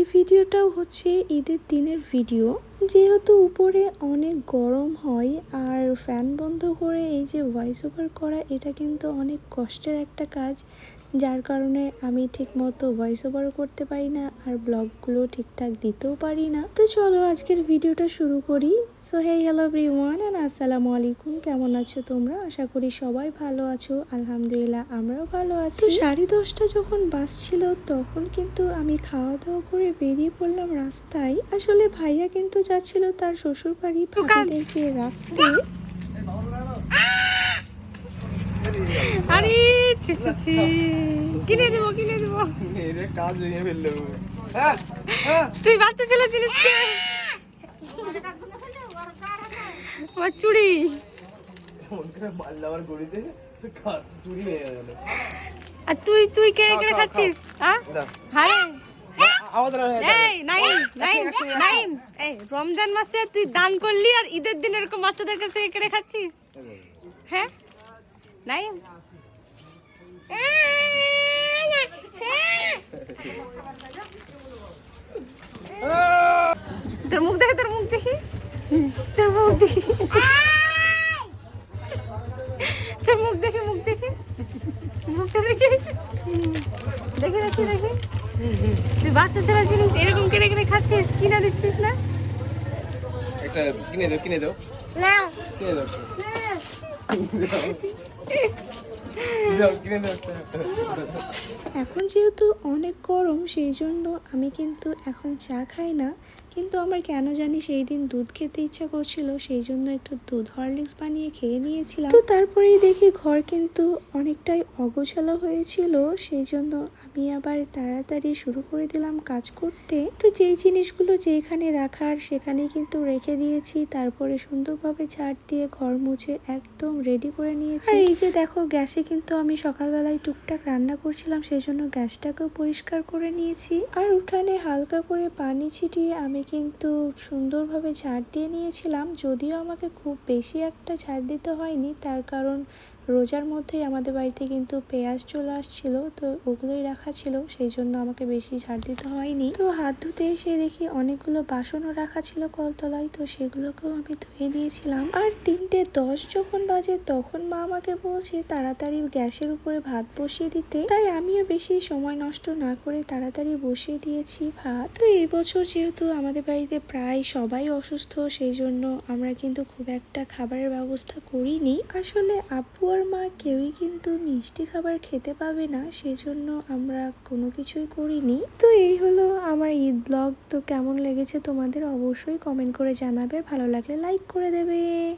এই ভিডিওটাও হচ্ছে ঈদের দিনের ভিডিও। যেহেতু উপরে অনেক গরম হয় আর ফ্যান বন্ধ করে এই যে ভয়েস ওভার করা, এটা কিন্তু অনেক কষ্টের একটা কাজ। যার কারণে আমি ঠিক মতো ভয়েস ওভারও করতে পারি না আর ব্লগগুলো ঠিকঠাক দিতেও পারি না। তো চলো আজকের ভিডিওটা শুরু করি। So hey hello everyone and আসসালামু আলাইকুম। কেমন আছো তোমরা? আশা করি সবাই ভালো আছো। আলহামদুলিল্লাহ, আমরাও ভালো আছি। সাড়ে দশটা যখন বাস ছিল তখন কিন্তু আমি খাওয়া দাওয়া করে বেরিয়ে পড়লাম রাস্তায়। আসলে ভাইয়া কিন্তু যাচ্ছিল তার শ্বশুর বাড়ি ভাবিদেরকে রাখতে। আরে ছি ছি ছি। কিনে দেবো কিনে দেবো। মেরে কাজ ভেঙে ফেলল। তুই বাচ্চা ছেলে ছিলিস কে? আমার চুড়ি। আর তুই তুই কেড়ে কেড়ে খাচ্ছিস? হ্যাঁ। হায়। এই নাইম নাইম নাইম এই রমজান মাসে তুই দান করলি আর ঈদের দিন এরকম বাচ্চাদের কাছ কেড়ে খাচ্ছিস? হ্যাঁ? নাইম? তোর মুখ দেখে তোর মুখ দেখি। তোর মুখ দেখি। তোর মুখ দেখে মুখ দেখে মুখটা দেখে দেখে দেখি দেখি তুই বাচ্চা ছেলে জিনিস এরকম কেড়ে কেড়ে খাচ্ছিস? কিনে দিচ্ছিস না? এটা কিনে দাও কিনে দাও। না কিনে দাও। এখন যেহেতু অনেক গরম সেই জন্য আমি কিন্তু এখন চা খাই না। কিন্তু আমার কেন জানি সেই দিন দুধ খেতে ইচ্ছা করছিল সেই জন্য একটু দুধ হরলিক্স বানিয়ে খেয়ে নিয়েছিলাম। তো তারপরেই দেখি ঘর কিন্তু অনেকটাই অগোছালো হয়েছিল সেই জন্য আমি আবার তাড়াতাড়ি শুরু করে দিলাম কাজ করতে। তো যেই জিনিসগুলো যেখানে রাখার সেখানে কিন্তু রেখে দিয়েছি তারপরে সুন্দরভাবে ঝাড় দিয়ে ঘর মুছে একদম রেডি করে নিয়েছি। আর এই যে দেখো গ্যাসে কিন্তু আমি সকালবেলায় টুকটাক রান্না করছিলাম সেই জন্য গ্যাসটাকেও পরিষ্কার করে নিয়েছি। আর উঠানে হালকা করে পানি ছিটিয়ে আমি কিন্তু সুন্দরভাবে ঝাড় দিয়ে নিয়েছিলাম, যদিও আমাকে খুব বেশি একটা ঝাড় দিতে হয়নি। তার কারণ রোজার মধ্যেই আমাদের বাড়িতে কিন্তু পেঁয়াজ চলে আসছিল, তো ওগুলোই রাখা ছিল, সেই জন্য আমাকে বেশি ঝাড় দিতে হয়নি। তো হাত ধুতে এসে দেখি অনেকগুলো বাসনও রাখা ছিল কলতলায়, তো সেগুলোকেও আমি ধুয়ে নিয়েছিলাম। আর তিনটে দশ যখন বাজে তখন মা আমাকে বলছে তাড়াতাড়ি গ্যাসের উপরে ভাত বসিয়ে দিতে। তাই আমিও বেশি সময় নষ্ট না করে তাড়াতাড়ি বসিয়ে দিয়েছি ভাত। তো এই বছর যেহেতু আমাদের বাড়িতে প্রায় সবাই অসুস্থ, সেই জন্য আমরা কিন্তু খুব একটা খাবারের ব্যবস্থা করিনি। আসলে আব্বু আর মা কেউই কিন্তু মিষ্টি খাবার খেতে পাবে না, সেজন্য আমরা কোনো কিছুই করিনি। তো এই হলো আমার ঈদ ব্লগ তো কেমন লেগেছে তোমাদের অবশ্যই কমেন্ট করে জানাবে, ভালো লাগলে লাইক করে দেবে।